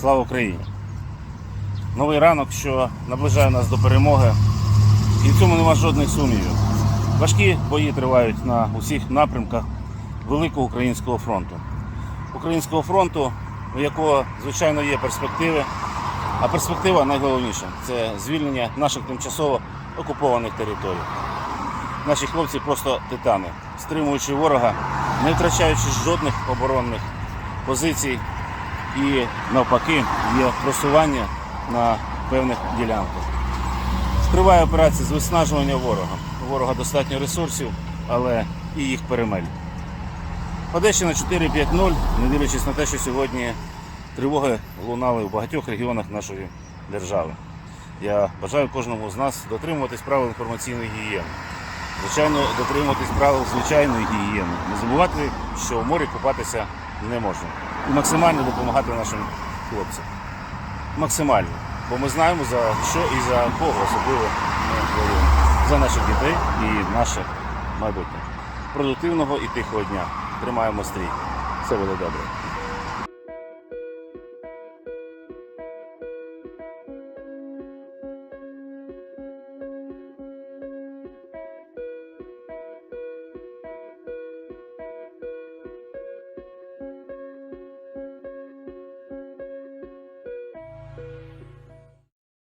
Слава Україні! Новий ранок, що наближає нас до перемоги, і в цьому нема жодних сумнівів. Важкі бої тривають на усіх напрямках Великого українського фронту. Українського фронту, у якого, звичайно, є перспективи, а перспектива найголовніша це звільнення наших тимчасово окупованих територій. Наші хлопці просто титани, стримуючи ворога, не втрачаючи жодних оборонних позицій і навпаки є просування на певних ділянках. Триває операція з виснажування ворога. У ворога достатньо ресурсів, але і їх перемель. Одещина 4-5-0, не дивлячись на те, що сьогодні тривоги лунали в багатьох регіонах нашої держави. Я бажаю кожному з нас дотримуватись правил інформаційної гігієни. Звичайно, дотримуватись правил звичайної гігієни. Не забувати, що в морі купатися не можна. І максимально допомагати нашим хлопцям. Максимально. Бо ми знаємо за що і за кого особливо ми воюємо. За наших дітей і наше майбутнє. Продуктивного і тихого дня. Тримаємо стрій. Все буде добре.